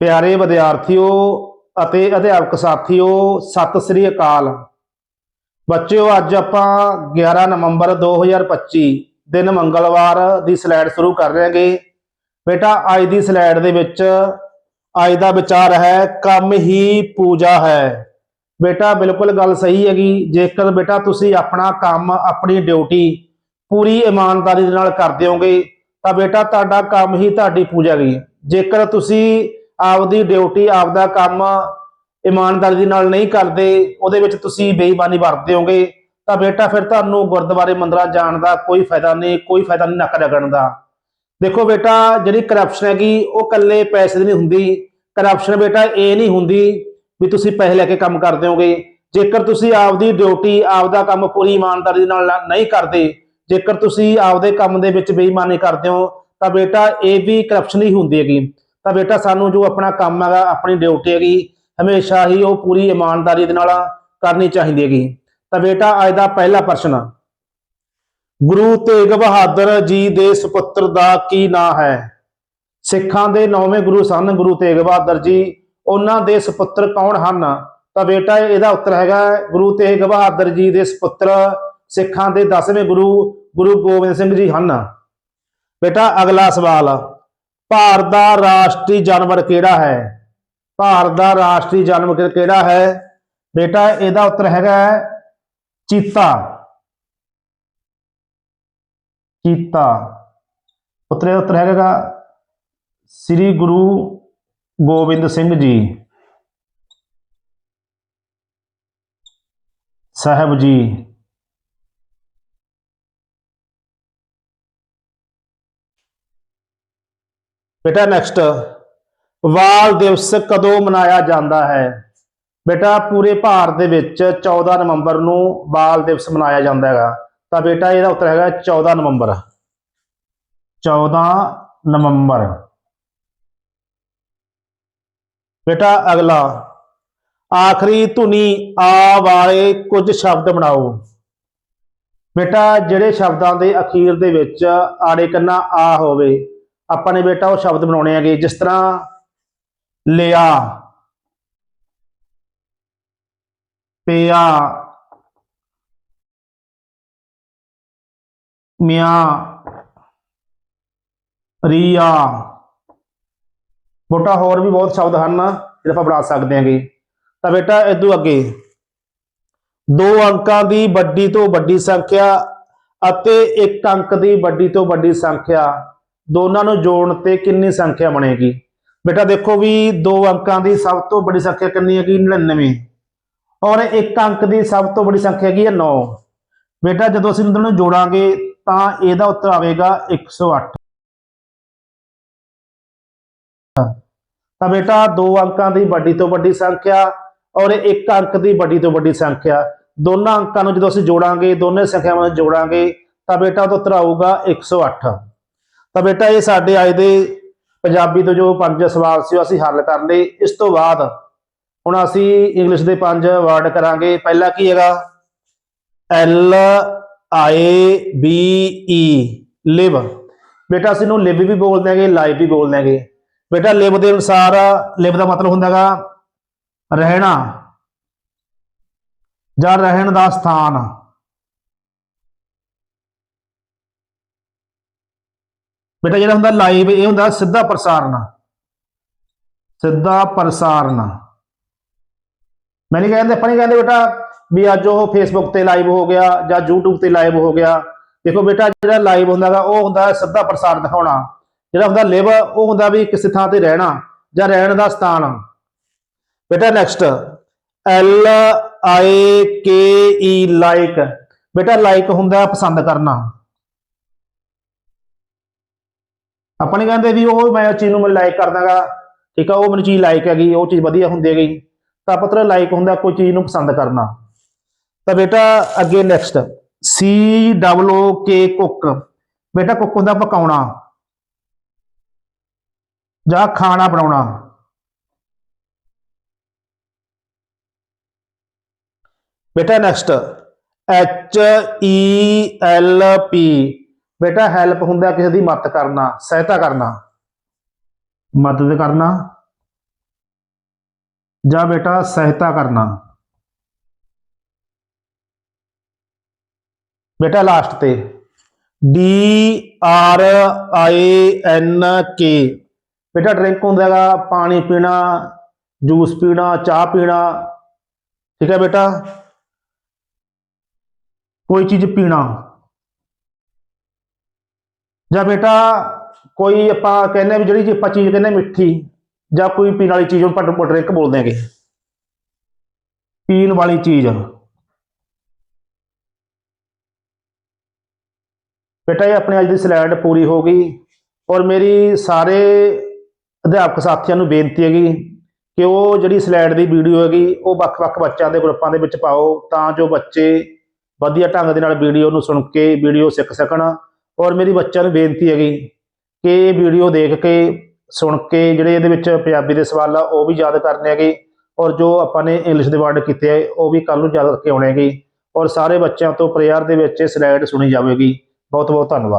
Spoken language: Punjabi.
ਪਿਆਰੇ ਵਿਦਿਆਰਥੀਓ ਅਤੇ ਅਧਿਆਪਕ ਸਾਥੀਓ, ਸਤਿ ਸ੍ਰੀ ਅਕਾਲ। ਬੱਚਿਓ, ਅੱਜ ਆਪਾਂ 11 ਨਵੰਬਰ 2025 ਦਿਨ ਮੰਗਲਵਾਰ ਦੀ ਸਲਾਈਡ ਸ਼ੁਰੂ ਕਰ ਰਹੇਗੇ ਬੇਟਾ, ਅੱਜ ਦੀ ਸਲਾਈਡ ਦੇ ਵਿੱਚ ਅੱਜ ਦਾ ਵਿਚਾਰ ਹੈ, ਕੰਮ ਹੀ ਪੂਜਾ ਹੈ। ਬੇਟਾ, ਬਿਲਕੁਲ ਗੱਲ ਸਹੀ ਹੈਗੀ। ਜੇਕਰ ਬੇਟਾ ਤੁਸੀਂ ਆਪਣਾ ਕੰਮ, ਆਪਣੀ ਡਿਊਟੀ ਪੂਰੀ ਇਮਾਨਦਾਰੀ ਦੇ ਨਾਲ ਕਰਦੇ ਹੋਗੇ ਤਾਂ ਬੇਟਾ ਤੁਹਾਡਾ ਕੰਮ ਹੀ ਤੁਹਾਡੀ ਪੂਜਾ ਗਈ ਜੇਕਰ ਤੁਸੀਂ ਆਪਦੀ ਡਿਊਟੀ ਆਪਦਾ ਕੰਮ ਇਮਾਨਦਾਰੀ ਦੇ ਨਾਲ ਨਹੀਂ ਕਰਦੇ, ਉਹਦੇ ਵਿੱਚ ਤੁਸੀਂ ਬੇਈਮਾਨੀ ਵਰਤਦੇ ਹੋਗੇ, ਤਾਂ ਬੇਟਾ ਫਿਰ ਤੁਹਾਨੂੰ ਗੁਰਦੁਆਰੇ ਮੰਦਰਾਂ ਜਾਣ ਦਾ ਕੋਈ ਫਾਇਦਾ ਨਹੀਂ, ਕੋਈ ਫਾਇਦਾ ਨਹੀਂ ਨੱਕ ਰਗੜਨ ਦਾ। ਦੇਖੋ ਬੇਟਾ, ਜਿਹੜੀ ਕਰਪਸ਼ਨ ਹੈਗੀ, ਉਹ ਇਕੱਲੇ ਪੈਸੇ ਦੀ ਨਹੀਂ ਹੁੰਦੀ। ਕਰਪਸ਼ਨ ਬੇਟਾ, ਇਹ ਨਹੀਂ ਹੁੰਦੀ ਵੀ ਤੁਸੀਂ ਪੈਸੇ ਲੈ ਕੇ ਕੰਮ ਕਰਦੇ ਹੋਗੇ। ਜੇਕਰ ਤੁਸੀਂ ਆਪਦੀ ਡਿਊਟੀ ਆਪਦਾ ਕੰਮ ਪੂਰੀ ਇਮਾਨਦਾਰੀ ਨਾਲ ਨਹੀਂ ਕਰਦੇ, ਜੇਕਰ ਤੁਸੀਂ ਆਪਦੇ ਕੰਮ ਦੇ ਵਿੱਚ ਬੇਈਮਾਨੀ ਕਰਦੇ ਹੋ, ਤਾਂ ਬੇਟਾ, ਇਹ ਵੀ ਕਰਪਸ਼ਨ ਹੀ ਹੁੰਦੀ ਹੈਗੀ। ਤਾਂ ਬੇਟਾ ਸਾਨੂੰ ਜੋ ਆਪਣਾ ਕੰਮ ਹੈਗਾ, ਆਪਣੀ ਡਿਊਟੀ ਹੈਗੀ, ਹਮੇਸ਼ਾ ਹੀ ਉਹ ਪੂਰੀ ਇਮਾਨਦਾਰੀ ਦੇ ਨਾਲ ਕਰਨੀ ਚਾਹੀਦੀ ਹੈਗੀ। ਤਾਂ ਬੇਟਾ ਅੱਜ ਦਾ ਪਹਿਲਾ ਪ੍ਰਸ਼ਨ ਗੁਰੂ ਤੇਗ ਬਹਾਦਰ ਜੀ ਦੇ ਸੁਪੁੱਤਰ ਦਾ ਕੀ ਨਾਂ ਹੈ? ਸਿੱਖਾਂ ਦੇ ਨੌਵੇਂ ਗੁਰੂ ਸਨ, ਗੁਰੂ ਤੇਗ ਬਹਾਦਰ ਜੀ। ਉਹਨਾਂ ਦੇ ਸੁਪੁੱਤਰ ਕੌਣ ਹਨ? ਤਾਂ ਬੇਟਾ ਇਹਦਾ ਉੱਤਰ ਹੈਗਾ, ਗੁਰੂ ਤੇਗ ਬਹਾਦਰ ਜੀ ਦੇ ਸੁਪੁੱਤਰ ਸਿੱਖਾਂ ਦੇ 10ਵੇਂ ਗੁਰੂ ਗੁਰੂ ਗੋਬਿੰਦ ਸਿੰਘ ਜੀ ਹਨ। ਬੇਟਾ ਅਗਲਾ ਸਵਾਲ ਭਾਰਤ ਦਾ ਰਾਸ਼ਟਰੀ ਜਾਨਵਰ ਕਿਹੜਾ ਹੈ? ਭਾਰਤ ਦਾ ਰਾਸ਼ਟਰੀ ਜਾਨਵਰ ਕਿਹੜਾ ਹੈ? ਬੇਟਾ, ਇਹਦਾ ਉੱਤਰ ਹੈਗਾ ਹੈ ਚੀਤਾ। ਚੀਤਾ। ਉੱਤਰ ਉੱਤਰ ਹੈਗਾ ਸ੍ਰੀ ਗੁਰੂ ਗੋਬਿੰਦ ਸਿੰਘ ਜੀ। ਸਾਹਿਬ ਜੀ। ਬੇਟਾ ਨੈਕਸਟ ਵਾਲ ਦਿਵਸ ਕਦੋਂ ਮਨਾਇਆ ਜਾਂਦਾ ਹੈ? ਬੇਟਾ ਪੂਰੇ ਭਾਰਤ ਦੇ ਵਿੱਚ 14 ਨਵੰਬਰ ਨੂੰ ਬਾਲ ਦਿਵਸ ਮਨਾਇਆ ਜਾਂਦਾ ਹੈਗਾ। ਤਾਂ ਬੇਟਾ ਇਹਦਾ ਉੱਤਰ ਹੈਗਾ 14 ਨਵੰਬਰ। 14 ਨਵੰਬਰ। ਬੇਟਾ ਅਗਲਾ, ਆਖਰੀ ਧੁਨੀ ਆ ਵਾਲੇ ਕੁਝ ਸ਼ਬਦ ਬਣਾਓ। ਬੇਟਾ, ਜਿਹੜੇ ਸ਼ਬਦਾਂ ਦੇ ਅਖੀਰ ਦੇ ਵਿੱਚ ਆੜੇ ਕੰਨਾ ਆ ਹੋਵੇ ਆਪਾਂ ਨੇ ਬੇਟਾ ਉਹ ਸ਼ਬਦ ਬਣਾਉਣੇ ਹੈਗੇ, ਜਿਸ ਤਰ੍ਹਾਂ ਲਿਆ, ਪਿਆ, ਮਿਆਂ, ਰੀਆ। ਬੋਟਾ ਹੋਰ ਵੀ ਬਹੁਤ ਸ਼ਬਦ ਹਨ, ਜਿਹੜੇ ਆਪਾਂ ਬਣਾ ਸਕਦੇ ਹਾਂਗੇ। ਤਾਂ ਬੇਟਾ ਇਦੋਂ ਅੱਗੇ, ਦੋ ਅੰਕਾਂ ਦੀ ਵੱਡੀ ਤੋਂ ਵੱਡੀ ਸੰਖਿਆ ਅਤੇ ਇੱਕ ਅੰਕ ਦੀ ਵੱਡੀ ਤੋਂ ਵੱਡੀ ਸੰਖਿਆ। ਦੋਨਾਂ ਨੂੰ ਜੋੜਨ ਤੇ ਕਿੰਨੀ ਸੰਖਿਆ ਬਣੇਗੀ? ਬੇਟਾ ਦੇਖੋ ਵੀ ਦੋ ਅੰਕਾਂ ਦੀ ਸਭ ਤੋਂ ਵੱਡੀ ਸੰਖਿਆ ਕਿੰਨੀ ਹੈਗੀ? 99 ਔਰ ਇੱਕ ਅੰਕ ਦੀ ਸਭ ਤੋਂ ਵੱਡੀ ਸੰਖਿਆ ਹੈਗੀ ਹੈ 9 ਬੇਟਾ ਜਦੋਂ ਅਸੀਂ ਇਹਨਾਂ ਨੂੰ ਜੋੜਾਂਗੇ ਤਾਂ ਇਹਦਾ ਉੱਤਰ ਆਵੇਗਾ 108 ਤਾਂ ਬੇਟਾ ਦੋ ਅੰਕਾਂ ਦੀ ਵੱਡੀ ਤੋਂ ਵੱਡੀ ਸੰਖਿਆ ਔਰ ਇੱਕ ਅੰਕ ਦੀ ਵੱਡੀ ਤੋਂ ਵੱਡੀ ਸੰਖਿਆ। ਦੋਨਾਂ ਅੰਕਾਂ ਨੂੰ ਜਦੋਂ ਅਸੀਂ ਜੋੜਾਂਗੇ, ਦੋਨੇ ਸੰਖਿਆਵਾਂ ਨੂੰ ਜੋੜਾਂਗੇ, ਤਾਂ ਬੇਟਾ ਉਹਦਾ ਉੱਤਰ ਆਊਗਾ 108 ਤਾਂ ਬੇਟਾ ਇਹ ਸਾਡੇ ਅੱਜ ਦੇ ਪੰਜਾਬੀ ਤੋਂ ਜੋ ਪੰਜ ਸਵਾਲ ਸੀ ਉਹ ਅਸੀਂ ਹੱਲ ਕਰ ਲਏ। ਇਸ ਤੋਂ ਬਾਅਦ ਹੁਣ ਅਸੀਂ ਇੰਗਲਿਸ਼ ਦੇ ਪੰਜ ਵਰਡ ਕਰਾਂਗੇ। ਪਹਿਲਾ ਕੀ ਹੈਗਾ? ਐਲ ਆਈ ਬੀ ਈ ਲਿਵ ਬੇਟਾ ਅਸੀਂ ਨੂੰ ਲਿਵ ਵੀ ਬੋਲਦੇ ਹੈਗੇ ਲਾਈਵ ਵੀ ਬੋਲਦੇ ਹੈਗੇ। ਬੇਟਾ ਲਿਵ ਦੇ ਅਨੁਸਾਰ ਲਿਵ ਦਾ ਮਤਲਬ ਹੁੰਦਾ ਹੈਗਾ ਰਹਿਣਾ। ਜਾਂ ਰਹਿਣ ਦਾ ਸਥਾਨ। ਬੇਟਾ ਜਿਹੜਾ ਹੁੰਦਾ ਲਾਈਵ, ਇਹ ਹੁੰਦਾ ਸਿੱਧਾ ਪ੍ਰਸਾਰਣ ਸਿੱਧਾ ਪ੍ਰਸਾਰਣ ਮੈਂ ਨਹੀਂ ਕਹਿੰਦੇ, ਆਪਾਂ ਨਹੀਂ ਕਹਿੰਦੇ ਬੇਟਾ ਵੀ ਅੱਜ ਉਹ ਫੇਸਬੁੱਕ ਤੇ ਲਾਈਵ ਹੋ ਗਿਆ ਜਾਂ YouTube ਤੇ ਲਾਈਵ ਹੋ ਗਿਆ। ਦੇਖੋ ਬੇਟਾ ਜਿਹੜਾ ਲਾਈਵ ਹੁੰਦਾਗਾ ਉਹ ਹੁੰਦਾ ਸਿੱਧਾ ਪ੍ਰਸਾਰਣ ਦਿਖਾਉਣਾ। ਜਿਹੜਾ ਹੁੰਦਾ ਲਿਵ ਉਹ ਹੁੰਦਾ ਵੀ ਕਿਸੇ ਥਾਂ ਤੇ ਰਹਿਣਾ ਜਾਂ ਰਹਿਣ ਦਾ ਸਥਾਨ। ਬੇਟਾ next L I K E like ਬੇਟਾ ਲਾਈਕ ਹੁੰਦਾ ਪਸੰਦ ਕਰਨਾ। ਆਪਾਂ ਨਹੀਂ ਕਹਿੰਦੇ ਵੀ ਉਹ ਮੈਂ ਉਹ ਚੀਜ਼ ਨੂੰ ਮੈਂ ਲਾਈਕ ਕਰਦਾਗਾ ਠੀਕ ਆ, ਉਹ ਮੈਨੂੰ ਚੀਜ਼ ਲਾਈਕ ਹੈਗੀ, ਉਹ ਚੀਜ਼ ਵਧੀਆ ਹੁੰਦੀ ਹੈਗੀ। ਤਾਂ ਪਤਰ ਲਾਈਕ ਹੁੰਦਾ, ਕੋਈ ਚੀਜ਼ ਨੂੰ ਪਸੰਦ ਕਰਨਾ। ਤਾਂ ਬੇਟਾ ਅੱਗੇ next C double O K cook ਬੇਟਾ ਕੁੱਕ ਹੁੰਦਾ ਪਕਾਉਣਾ। ਜਾਂ ਖਾਣਾ ਬਣਾਉਣਾ। ਬੇਟਾ next H E L P ਬੇਟਾ ਹੈਲਪ ਹੁੰਦਾ ਕਿਸੇ ਦੀ ਮਦਦ ਕਰਨਾ, ਸਹਾਇਤਾ ਕਰਨਾ। ਮਦਦ ਕਰਨਾ। ਜਾਂ ਬੇਟਾ, ਸਹਾਇਤਾ ਕਰਨਾ। ਬੇਟਾ ਲਾਸਟ ਤੇ। ਡੀ ਆਰ ਆਈ ਐਨ ਕੇ ਬੇਟਾ ਡਰਿੰਕ ਹੁੰਦਾ ਹੈਗਾ, ਪਾਣੀ ਪੀਣਾ ਜੂਸ ਪੀਣਾ, ਚਾਹ ਪੀਣਾ। ਠੀਕ ਹੈ ਬੇਟਾ? ਕੋਈ ਚੀਜ਼ ਪੀਣਾ। ਜਾਂ ਬੇਟਾ ਕੋਈ ਆਪਾਂ ਕਹਿੰਦੇ ਵੀ ਜਿਹੜੀ ਆਪਾਂ ਚੀਜ਼ ਕਹਿੰਦੇ ਮਿੱਠੀ, ਜਾਂ ਕੋਈ ਪੀਣ ਵਾਲੀ ਚੀਜ਼ ਨੂੰ ਆਪਾਂ ਡਰਿੰਕ ਬੋਲਦੇ ਹੈਗੇ। ਪੀਣ ਵਾਲੀ ਚੀਜ਼। ਬੇਟਾ ਇਹ ਆਪਣੀ ਅੱਜ ਦੀ ਸਲਾਈਡ ਪੂਰੀ ਹੋ ਗਈ ਔਰ ਮੇਰੀ ਸਾਰੇ ਅਧਿਆਪਕ ਸਾਥੀਆਂ ਨੂੰ ਬੇਨਤੀ ਹੈਗੀ ਕਿ ਉਹ ਜਿਹੜੀ ਸਲਾਈਡ ਦੀ ਵੀਡੀਓ ਹੈਗੀ, ਉਹ ਵੱਖ-ਵੱਖ ਬੱਚਿਆਂ ਦੇ ਗਰੁੱਪਾਂ ਦੇ ਵਿੱਚ ਪਾਓ ਤਾਂ ਜੋ ਬੱਚੇ ਵਧੀਆ ਢੰਗ ਦੇ ਨਾਲ ਵੀਡੀਓ ਨੂੰ ਸੁਣ ਕੇ ਵੀਡੀਓ ਸਿੱਖ ਸਕਣ। ਔਰ ਮੇਰੀ ਬੱਚਿਆਂ ਨੂੰ ਬੇਨਤੀ ਹੈਗੀ ਕਿ ਇਹ ਵੀਡੀਓ ਦੇਖ ਕੇ, ਸੁਣ ਕੇ ਜਿਹੜੇ ਇਹਦੇ ਵਿੱਚ ਪੰਜਾਬੀ ਦੇ ਸਵਾਲ ਆ, ਉਹ ਵੀ ਯਾਦ ਕਰਨੇ ਹੈਗੇ। ਔਰ ਜੋ ਆਪਾਂ ਨੇ ਇੰਗਲਿਸ਼ ਦੇ ਵਰਡ ਕੀਤੇ ਆ, ਉਹ ਵੀ ਕੱਲ ਨੂੰ ਯਾਦ ਕਰਕੇ ਆਉਣੇ ਹੈਗੇ। ਔਰ ਸਾਰੇ ਬੱਚਿਆਂ ਤੋਂ ਪ੍ਰੇਅਰ ਦੇ ਵਿੱਚ ਇਹ ਸਲਾਈਡ ਸੁਣੀ ਜਾਵੇਗੀ। ਬਹੁਤ ਬਹੁਤ ਧੰਨਵਾਦ।